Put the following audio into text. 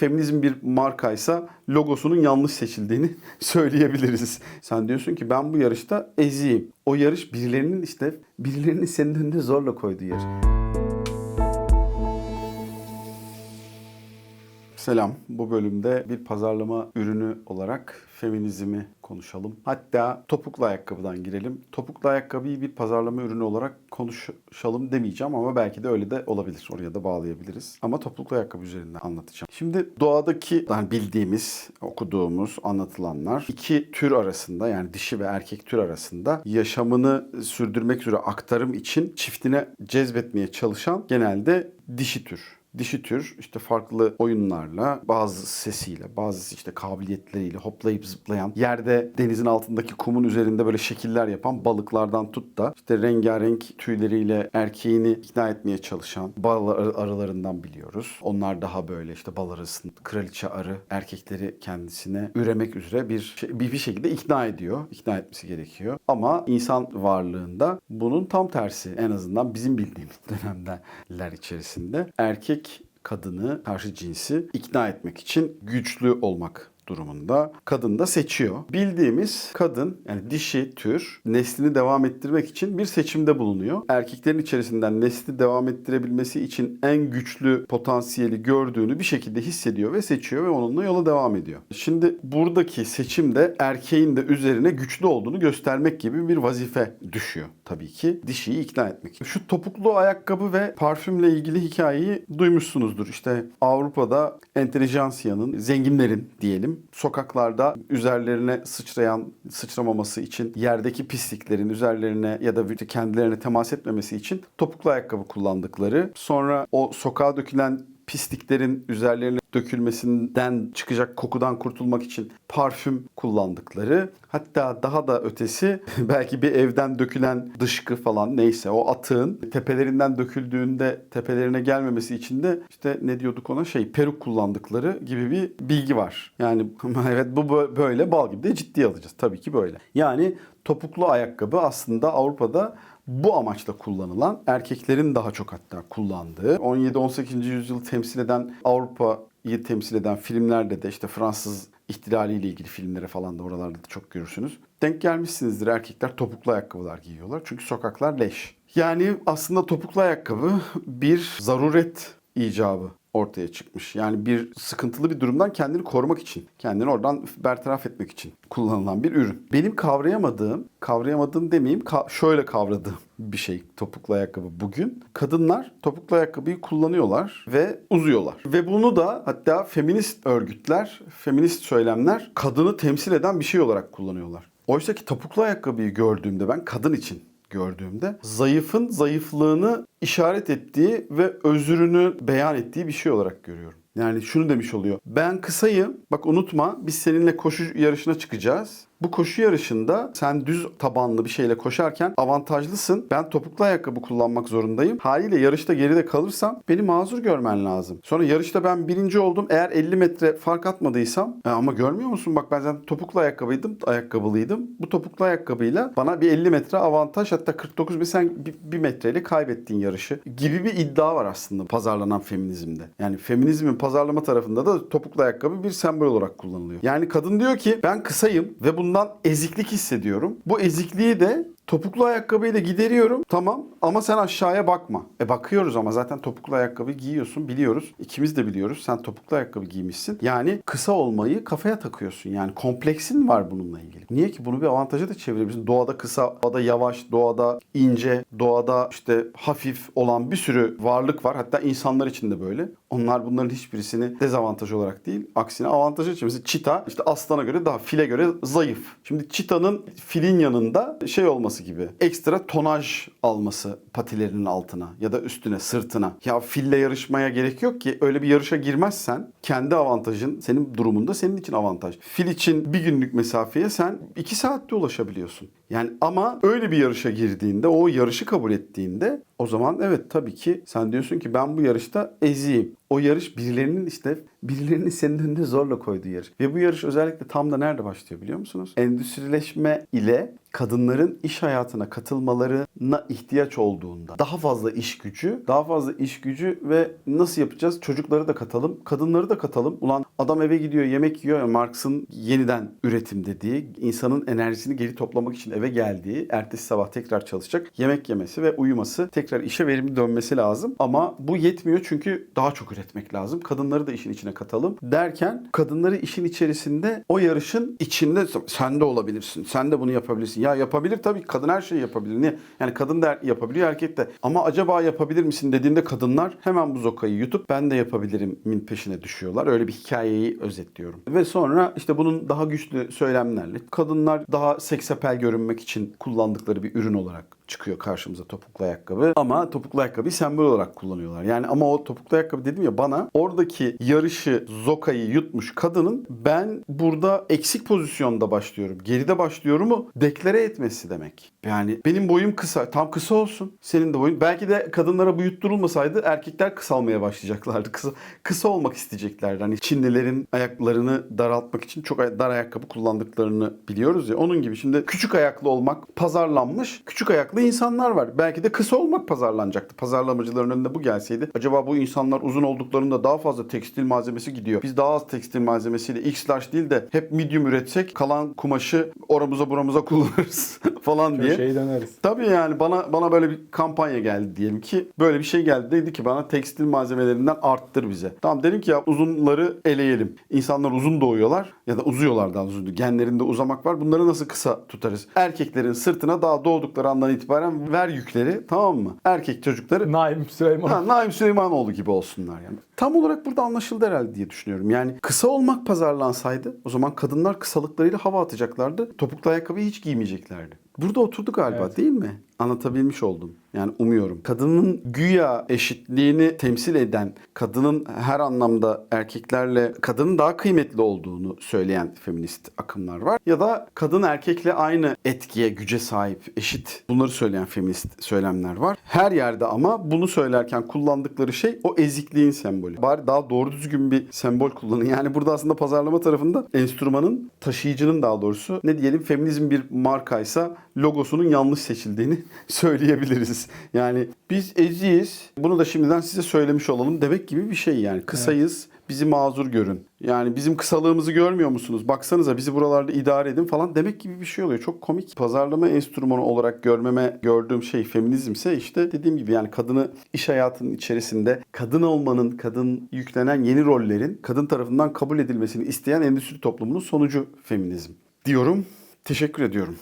feminizm bir markaysa logosunun yanlış seçildiğini söyleyebiliriz. Sen diyorsun ki ben bu yarışta eziyim. O yarış birilerinin işte birilerinin senin önüne zorla koyduğu yarış. Selam. Bu bölümde bir pazarlama ürünü olarak feminizmi konuşalım. Hatta topuklu ayakkabıdan girelim. Topuklu ayakkabıyı bir pazarlama ürünü olarak konuşalım demeyeceğim ama belki de öyle de olabilir. Oraya da bağlayabiliriz. Ama topuklu ayakkabı üzerinden anlatacağım. Şimdi doğadaki yani bildiğimiz, okuduğumuz, anlatılanlar iki tür arasında yani dişi ve erkek tür arasında yaşamını sürdürmek üzere aktarım için çiftine cezbetmeye çalışan genelde dişi tür dişi tür işte farklı oyunlarla, bazı sesiyle, bazı işte kabiliyetleriyle hoplayıp zıplayan, yerde denizin altındaki kumun üzerinde böyle şekiller yapan balıklardan tut da işte rengarenk tüyleriyle erkeğini ikna etmeye çalışan bal arı- arılarından biliyoruz. Onlar daha böyle işte bal arısının kraliçe arı erkekleri kendisine üremek üzere bir şey- bir şekilde ikna ediyor. İkna etmesi gerekiyor. Ama insan varlığında bunun tam tersi en azından bizim bildiğimiz dönemler içerisinde erkek kadını karşı cinsi ikna etmek için güçlü olmak durumunda. Kadın da seçiyor. Bildiğimiz kadın yani dişi tür neslini devam ettirmek için bir seçimde bulunuyor. Erkeklerin içerisinden nesli devam ettirebilmesi için en güçlü potansiyeli gördüğünü bir şekilde hissediyor ve seçiyor ve onunla yola devam ediyor. Şimdi buradaki seçimde erkeğin de üzerine güçlü olduğunu göstermek gibi bir vazife düşüyor tabii ki. Dişiyi ikna etmek. Şu topuklu ayakkabı ve parfümle ilgili hikayeyi duymuşsunuzdur. İşte Avrupa'da entelijansiyanın, zenginlerin diyelim sokaklarda üzerlerine sıçrayan, sıçramaması için yerdeki pisliklerin üzerlerine ya da kendilerine temas etmemesi için topuklu ayakkabı kullandıkları, sonra o sokağa dökülen pisliklerin üzerlerine dökülmesinden çıkacak kokudan kurtulmak için parfüm kullandıkları hatta daha da ötesi belki bir evden dökülen dışkı falan neyse o atığın tepelerinden döküldüğünde tepelerine gelmemesi için de işte ne diyorduk ona şey peruk kullandıkları gibi bir bilgi var. Yani evet bu bö- böyle bal gibi de ciddiye alacağız. Tabii ki böyle. Yani topuklu ayakkabı aslında Avrupa'da bu amaçla kullanılan erkeklerin daha çok hatta kullandığı 17-18. yüzyılı temsil eden Avrupa'yı temsil eden filmlerde de işte Fransız ihtilaliyle ilgili filmlere falan da oralarda da çok görürsünüz. Denk gelmişsinizdir erkekler topuklu ayakkabılar giyiyorlar. Çünkü sokaklar leş. Yani aslında topuklu ayakkabı bir zaruret icabı ortaya çıkmış. Yani bir sıkıntılı bir durumdan kendini korumak için, kendini oradan bertaraf etmek için kullanılan bir ürün. Benim kavrayamadığım, kavrayamadığım demeyeyim, ka- şöyle kavradığım bir şey topuklu ayakkabı bugün. Kadınlar topuklu ayakkabıyı kullanıyorlar ve uzuyorlar. Ve bunu da hatta feminist örgütler, feminist söylemler kadını temsil eden bir şey olarak kullanıyorlar. Oysa ki topuklu ayakkabıyı gördüğümde ben kadın için gördüğümde zayıfın zayıflığını işaret ettiği ve özrünü beyan ettiği bir şey olarak görüyorum. Yani şunu demiş oluyor. Ben kısayım. Bak unutma biz seninle koşu yarışına çıkacağız. Bu koşu yarışında sen düz tabanlı bir şeyle koşarken avantajlısın. Ben topuklu ayakkabı kullanmak zorundayım. Haliyle yarışta geride kalırsam beni mazur görmen lazım. Sonra yarışta ben birinci oldum. Eğer 50 metre fark atmadıysam "E ama görmüyor musun? Bak ben zaten topuklu ayakkabıydım, ayakkabılıydım. Bu topuklu ayakkabıyla bana bir 50 metre avantaj hatta 49 bir sen bir, metreyle kaybettiğin yarışı gibi bir iddia var aslında pazarlanan feminizmde. Yani feminizmin pazarlama tarafında da topuklu ayakkabı bir sembol olarak kullanılıyor. Yani kadın diyor ki ben kısayım ve bundan eziklik hissediyorum. Bu ezikliği de Topuklu ayakkabıyla gideriyorum tamam ama sen aşağıya bakma. E bakıyoruz ama zaten topuklu ayakkabı giyiyorsun biliyoruz. İkimiz de biliyoruz sen topuklu ayakkabı giymişsin. Yani kısa olmayı kafaya takıyorsun. Yani kompleksin var bununla ilgili. Niye ki bunu bir avantaja da çevirebilirsin. Doğada kısa, doğada yavaş, doğada ince, doğada işte hafif olan bir sürü varlık var. Hatta insanlar için de böyle. Onlar bunların hiçbirisini dezavantaj olarak değil, aksine avantaja çeviriyor. Mesela çita işte aslana göre daha file göre zayıf. Şimdi çitanın filin yanında şey olması gibi ekstra tonaj alması patilerinin altına ya da üstüne sırtına. Ya fille yarışmaya gerek yok ki öyle bir yarışa girmezsen kendi avantajın senin durumunda senin için avantaj. Fil için bir günlük mesafeye sen iki saatte ulaşabiliyorsun. Yani ama öyle bir yarışa girdiğinde, o yarışı kabul ettiğinde o zaman evet tabii ki sen diyorsun ki ben bu yarışta eziyim. O yarış birilerinin işte birilerinin senin önüne zorla koyduğu yarış. Ve bu yarış özellikle tam da nerede başlıyor biliyor musunuz? Endüstrileşme ile kadınların iş hayatına katılmalarına ihtiyaç olduğunda daha fazla iş gücü, daha fazla iş gücü ve nasıl yapacağız? Çocukları da katalım, kadınları da katalım. Ulan adam eve gidiyor, yemek yiyor. Marx'ın yeniden üretim dediği, insanın enerjisini geri toplamak için eve geldiği, ertesi sabah tekrar çalışacak, yemek yemesi ve uyuması, tekrar işe verimli dönmesi lazım. Ama bu yetmiyor çünkü daha çok üretmek lazım. Kadınları da işin içine katalım derken kadınları işin içerisinde o yarışın içinde sen de olabilirsin, sen de bunu yapabilirsin. Ya yapabilir tabii kadın her şeyi yapabilir. Niye? Yani kadın da yapabiliyor erkek de. Ama acaba yapabilir misin dediğinde kadınlar hemen bu zokayı yutup ben de yapabilirimin peşine düşüyorlar. Öyle bir hikayeyi özetliyorum. Ve sonra işte bunun daha güçlü söylemlerle kadınlar daha seksapel görünmek için kullandıkları bir ürün olarak çıkıyor karşımıza topuklu ayakkabı. Ama topuklu ayakkabıyı sembol olarak kullanıyorlar. Yani ama o topuklu ayakkabı dedim ya bana oradaki yarışı zokayı yutmuş kadının ben burada eksik pozisyonda başlıyorum. Geride başlıyorumu deklare etmesi demek. Yani benim boyum kısa. Tam kısa olsun. Senin de boyun. Belki de kadınlara bu yutturulmasaydı erkekler kısalmaya başlayacaklardı. Kısa, kısa olmak isteyeceklerdi. Hani Çinlilerin ayaklarını daraltmak için çok dar ayakkabı kullandıklarını biliyoruz ya. Onun gibi şimdi küçük ayaklı olmak pazarlanmış. Küçük ayaklı insanlar var. Belki de kısa olmak pazarlanacaktı. Pazarlamacıların önünde bu gelseydi. Acaba bu insanlar uzun olduklarında daha fazla tekstil malzemesi gidiyor. Biz daha az tekstil malzemesiyle X large değil de hep medium üretsek kalan kumaşı oramıza buramıza kullanırız falan diye. Şey döneriz. Tabii yani bana bana böyle bir kampanya geldi diyelim ki böyle bir şey geldi dedi ki bana tekstil malzemelerinden arttır bize. Tamam dedim ki ya uzunları eleyelim. İnsanlar uzun doğuyorlar ya da uzuyorlar daha uzun. Genlerinde uzamak var. Bunları nasıl kısa tutarız? Erkeklerin sırtına daha doğdukları andan itibaren ver yükleri tamam mı? Erkek çocukları Naim Süleyman. Ha, Naim Süleymanoğlu gibi olsunlar yani. Tam olarak burada anlaşıldı herhalde diye düşünüyorum. Yani kısa olmak pazarlansaydı o zaman kadınlar kısalıklarıyla hava atacaklardı. Topuklu ayakkabıyı hiç giymeyeceklerdi. Burada oturdu galiba Evet. değil mi? Anlatabilmiş oldum. Yani umuyorum. Kadının güya eşitliğini temsil eden, kadının her anlamda erkeklerle kadının daha kıymetli olduğunu söyleyen feminist akımlar var. Ya da kadın erkekle aynı etkiye, güce sahip, eşit bunları söyleyen feminist söylemler var. Her yerde ama bunu söylerken kullandıkları şey o ezikliğin sembolü. Bari daha doğru düzgün bir sembol kullanın. Yani burada aslında pazarlama tarafında enstrümanın, taşıyıcının daha doğrusu ne diyelim feminizm bir markaysa logosunun yanlış seçildiğini söyleyebiliriz. Yani biz eziyiz. Bunu da şimdiden size söylemiş olalım demek gibi bir şey yani. Kısayız. Bizi mazur görün. Yani bizim kısalığımızı görmüyor musunuz? Baksanıza bizi buralarda idare edin falan demek gibi bir şey oluyor. Çok komik. Pazarlama enstrümanı olarak görmeme gördüğüm şey feminizmse işte dediğim gibi yani kadını iş hayatının içerisinde kadın olmanın, kadın yüklenen yeni rollerin kadın tarafından kabul edilmesini isteyen endüstri toplumunun sonucu feminizm diyorum. Teşekkür ediyorum.